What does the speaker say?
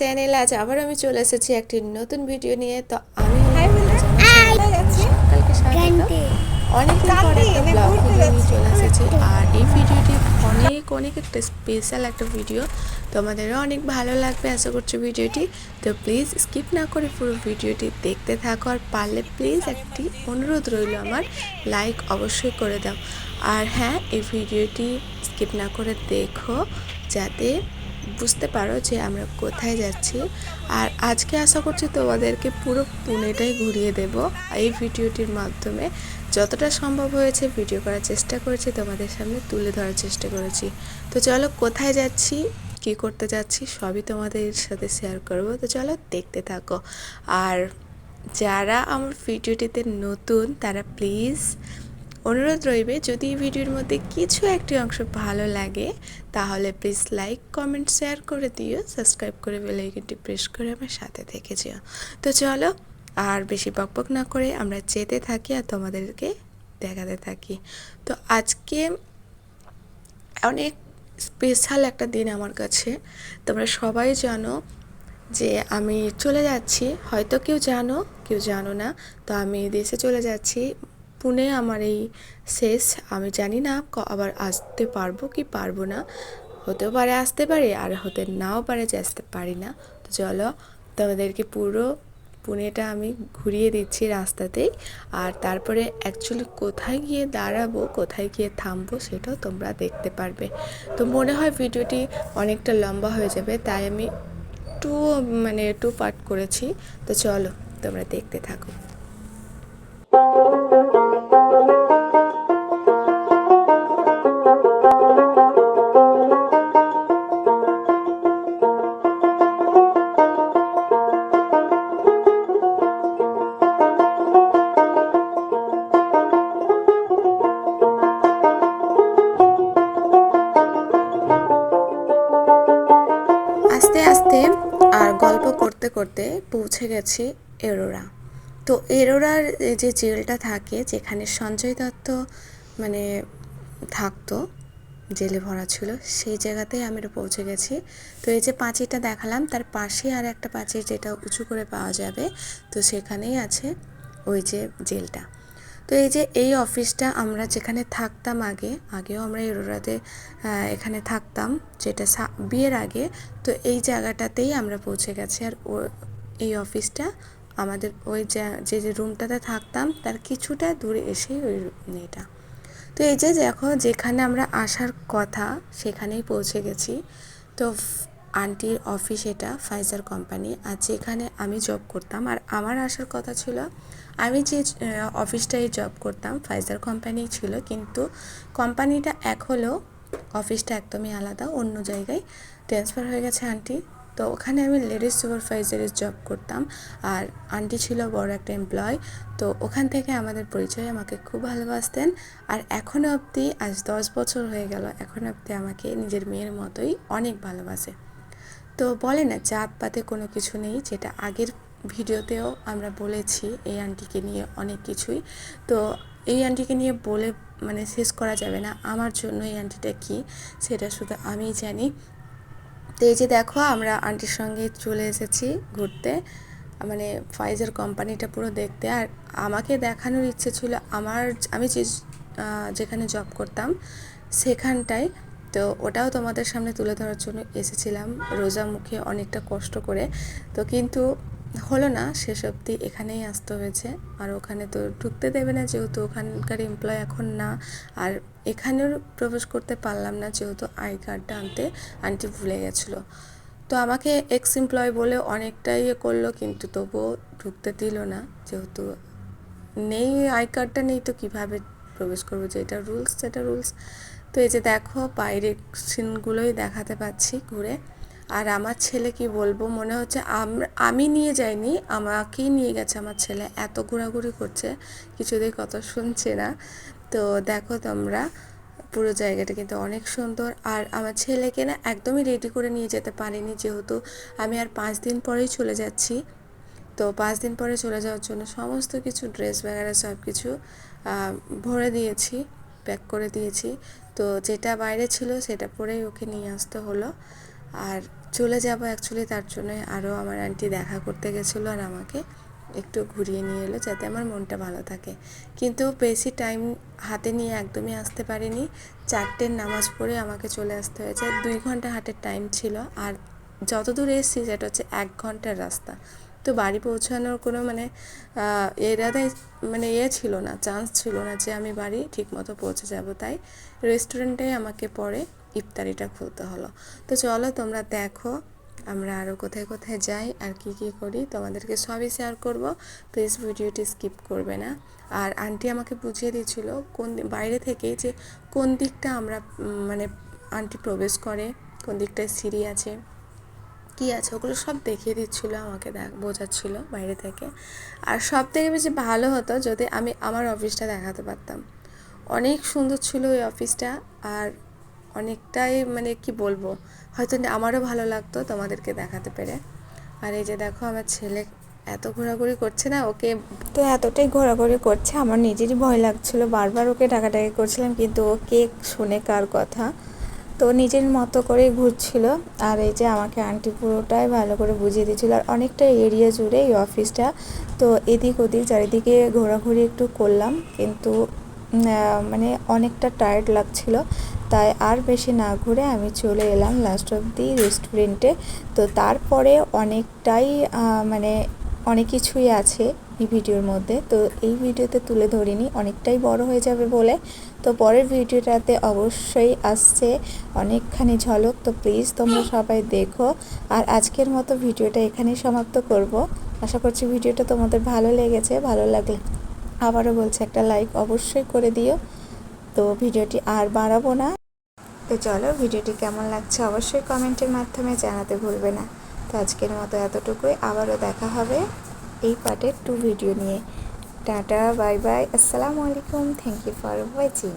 Channel আজ আবার আমি চলে এসেছি একটি নতুন ভিডিও নিয়ে। তো আমি অনেকদিন পরে একটা ব্লগ ভিডিও নিয়ে চলে এসেছি। আর এই ভিডিওটি অনেক অনেক একটা স্পেশাল একটা ভিডিও তোমাদেরও অনেক ভালো লাগবে আশা করছি ভিডিওটি তো প্লিজ স্কিপ না করে পুরো ভিডিওটি দেখতে থাকো। আর পারলে প্লিজ একটি অনুরোধ রইল আমার লাইক অবশ্যই করে দাও। আর হ্যাঁ এই ভিডিওটি স্কিপ না করে দেখো যাতে বুঝতে পারো যে আমরা কোথায় যাচ্ছি। আর আজকে আশা করছি তোমাদেরকে পুরো পুনেটাই ঘুরিয়ে দেব। এই ভিডিওটির মাধ্যমে যতটা সম্ভব হয়েছে ভিডিও করার চেষ্টা করেছি, তোমাদের সামনে তুলে ধরার চেষ্টা করেছি। তো চলো কোথায় যাচ্ছি, কি করতে যাচ্ছি, সবই তোমাদের সাথে শেয়ার করব। তো চলো দেখতে থাকো। আর যারা আমার ভিডিওটিতে নতুন, তারা প্লিজ অনুরোধ রইবে, যদি এই ভিডিওর মধ্যে কিছু একটি অংশ ভালো লাগে, তাহলে প্লিজ লাইক কমেন্ট শেয়ার করে দিও সাবস্ক্রাইব করে বেলাইকনটি প্রেস করে আমার সাথে থেকে যেও। তো চলো, আর বেশি বকবক না করে আমরা যেতে থাকি আর তোমাদেরকে দেখাতে থাকি। তো আজকে অনেক স্পেশাল একটা দিন আমার কাছে। তোমরা সবাই জানো যে আমি চলে যাচ্ছি, হয়তো কেউ জানো কেউ জানো না, তো আমি দেশে চলে যাচ্ছি। পুনে আমার এই শেষ। আমি জানি না আবার আসতে পারব কি পারব না। হতেও পারে আসতে পারে, আর হতে নাও পারে যে আসতে পারি না। তো চলো, তোমাদেরকে পুরো পুনেটা আমি ঘুরিয়ে দিচ্ছি রাস্তাতেই। আর তারপরে অ্যাকচুয়ালি কোথায় গিয়ে দাঁড়াবো, কোথায় গিয়ে থামবো সেটাও তোমরা দেখতে পারবে। তো মনে হয় ভিডিওটি অনেকটা লম্বা হয়ে যাবে, তাই আমি টু মানে টু পার্ট করেছি। তো চলো, তোমরা দেখতে থাকো। করতে পৌঁছে গেছি এরোরা। তো এরোরার যে জেলটা থাকে, যেখানে সঞ্জয় দত্ত মানে থাকতো, জেলে ভরা ছিল, সেই জায়গাতেই আমরা পৌঁছে গেছি। তো এই যে পাঁচিটা দেখালাম, তার পাশে আর একটা পাঁচির যেটা উঁচু করে পাওয়া যাবে, তো সেখানেই আছে ওই যে জেলটা। তো এই যে এই অফিসটা আমরা যেখানে থাকতাম আগে, আগেও আমরা এরোরাতে এখানে থাকতাম, যেটা বিয়ের আগে, তো এই জায়গাটাতেই আমরা পৌঁছে গেছি। আর ও, এই অফিসটা আমাদের ওই যা- যে রুমটাতে থাকতাম, তার কিছুটা দূরে এসেই ওই এটা তো এই যে দেখো, যেখানে আমরা আসার কথা, সেখানেই পৌঁছে গেছি। তো আন্টির অফিস এটা, ফাইজার কোম্পানি। আর যেখানে আমি জব করতাম, আর আমার আসার কথা ছিল, আমি যে অফিসটায় জব করতাম, ফাইজার কোম্পানি ছিল, কিন্তু কোম্পানিটা এক হলেও অফিসটা একদমই আলাদা, অন্য জায়গায় ট্রান্সফার হয়ে গেছে আন্টি। তো ওখানে আমি লেডিস সুপারভাইজারের জব করতাম, আর আন্টি ছিল বড় একটা এমপ্লয় তো ওখান থেকে আমাদের পরিচয় আমাকে খুব ভালোবাসতেন। আর এখনও অবধি, আজ দশ বছর হয়ে গেল এখনও অবধি আমাকে নিজের মেয়ের মতোই অনেক ভালোবাসে। তো বলে না জাত পাতে কোনো কিছু নেই, যেটা আগের ভিডিওতেও আমরা বলেছি এই আন্টিকে নিয়ে অনেক কিছুই। তো এই আন্টিকে নিয়ে বলে মানে শেষ করা যাবে না, আমার জন্য এই আন্টিটা কি, সেটা শুধু আমিই জানি। তো এই যে দেখো, আমরা আন্টির সঙ্গে চলে এসেছি ঘুরতে মানে ফাইজার কোম্পানিটা পুরো দেখতে। আর আমাকে দেখানোর ইচ্ছে ছিল, আমার, আমি যে যেখানে জব করতাম, সেখানটায় তো ওটাও তোমাদের সামনে তুলে ধরার জন্য এসেছিলাম। রোজা মুখে অনেকটা কষ্ট করে। তো কিন্তু হলো না, শেষ অবধি এখানেই আসতে হয়েছে। আর ওখানে তো ঢুকতে দেবে না যেহেতু ওখানকার এমপ্লয় এখন না। আর এখানেও প্রবেশ করতে পারলাম না যেহেতু আই কার্ডটা আনতে। আন্টি ভুলে গেছিল। তো আমাকে এক্স এমপ্লয় বলে অনেকটাই ইয়ে করল, কিন্তু তবুও ঢুকতে দিল না। যেহেতু নেই, আই কার্ডটা নেই, তো কীভাবে প্রবেশ করব? যেটা রুলস সেটা রুলস তো এই যে দেখো, বাইরের সিনগুলোই দেখাতে পাচ্ছি ঘুরে। আর আমার ছেলে কি বলব, মনে হচ্ছে আমি নিয়ে যাইনি, আমাকেই নিয়ে গেছে আমার ছেলে। এত ঘোরাঘুরি করছে, কিছুতেই কথা শুনছে না। তো দেখো তোমরা, পুরো জায়গাটা কিন্তু অনেক সুন্দর। আর আমার ছেলেকে না একদমই রেডি করে নিয়ে যেতে পারিনি, যেহেতু আমি আর পাঁচ দিন পরেই চলে যাচ্ছি। তো পাঁচ দিন পরে চলে যাওয়ার জন্য সমস্ত কিছু ড্রেস বাগেরা সব কিছু ভরে দিয়েছি। প্যাক করে দিয়েছি। তো যেটা বাইরে ছিল সেটা পরেই ওকে নিয়ে আসতে হলো। আর চলে যাব অ্যাকচুয়ালি তার জন্য আরও আমার আন্টি দেখা করতে গেছিল আর আমাকে একটু ঘুরিয়ে নিয়ে এলো যাতে আমার মনটা ভালো থাকে। কিন্তু বেশি টাইম হাতে নিয়ে একদমই আসতে পারিনি। চারটের নামাজ পড়ে আমাকে চলে আসতে হয়েছে। দুই ঘণ্টা হাটের টাইম ছিল। আর যতদূর এসেছি সেটা হচ্ছে এক ঘণ্টার রাস্তা। তো বাড়ি পৌঁছানোর কোনো মানে এরাদাই মানে ইয়ে ছিল না চান্স ছিল না যে আমি বাড়ি ঠিকমতো পৌঁছে যাব। তাই রেস্টুরেন্টে আমাকে পরে ইফতারিটা খুলতে হলো। তো চলো তোমরা দেখো আমরা আরও কোথায় কোথায় যাই আর কি কি করি। তোমাদেরকে সবই শেয়ার করব। প্লিজ ভিডিওটি স্কিপ করবে না। আর আন্টি আমাকে বুঝিয়ে দিয়েছিল কোন বাইরে থেকেই যে কোন দিকটা আমরা মানে আন্টি প্রবেশ করে, কোন দিকটায় সিঁড়ি আছে। কি আছে ওগুলো সব দেখিয়ে দিচ্ছিল, আমাকে দেখ বোঝাচ্ছিল বাইরে থেকে। আর সব থেকে বেশি ভালো হতো যদি আমি আমার অফিসটা দেখাতে পারতাম। অনেক সুন্দর ছিল ওই অফিসটা আর অনেকটাই মানে কি বলব, হয়তো আমারও ভালো লাগতো তোমাদেরকে দেখাতে পেরে। আর এই যে দেখো আমার ছেলে এত ঘোরাঘুরি করছে না, ওকে তো এতটাই ঘোরাঘুরি করছে? আমার নিজেরই ভয় লাগছিল। বারবার ওকে ডাকাডাকি করছিলাম, কিন্তু ও কে শুনে কার কথা? তো নিজের মতো করে ঘুরছিল। আর এই যে আমাকে আন্টি পুরোটাই ভালো করে বুঝিয়ে দিয়েছিল। আর অনেকটা এরিয়া জুড়ে এই অফিসটা। তো এদিক ওদিক চারিদিকে ঘোরাঘুরি একটু করলাম। কিন্তু মানে অনেকটা টায়ার্ড লাগছিল। তাই আর বেশি না ঘুরে আমি চলে এলাম লাস্ট অফ দি রেস্টুরেন্টে তো তারপরে অনেকটাই মানে অনেক কিছুই আছে। এই ভিডিওর মধ্যে। তো এই ভিডিওতে তুলে ধরিনি, অনেকটাই বড় হয়ে যাবে বলে। তো পরের ভিডিওটাতে অবশ্যই আসছে অনেকখানি ঝলক। তো প্লিজ তোমরা সবাই দেখো। আর আজকের মতো ভিডিওটা এখানেই সমাপ্ত করব। আশা করছি ভিডিওটা তোমাদের ভালো লেগেছে। ভালো লাগলে আবারও বলছি, একটা লাইক অবশ্যই করে দিও। তো ভিডিওটি আর বাড়াবো না। তো চলো, ভিডিওটি কেমন লাগছে অবশ্যই কমেন্টের মাধ্যমে জানাতে ভুলবে না। তো আজকের মতো এতটুকুই। আবারও দেখা হবে। এই পার্টের টু ভিডিও নিয়ে। টাটা বাই বাই আসসালামু আলাইকুম থ্যাংক ইউ ফর ওয়াচিং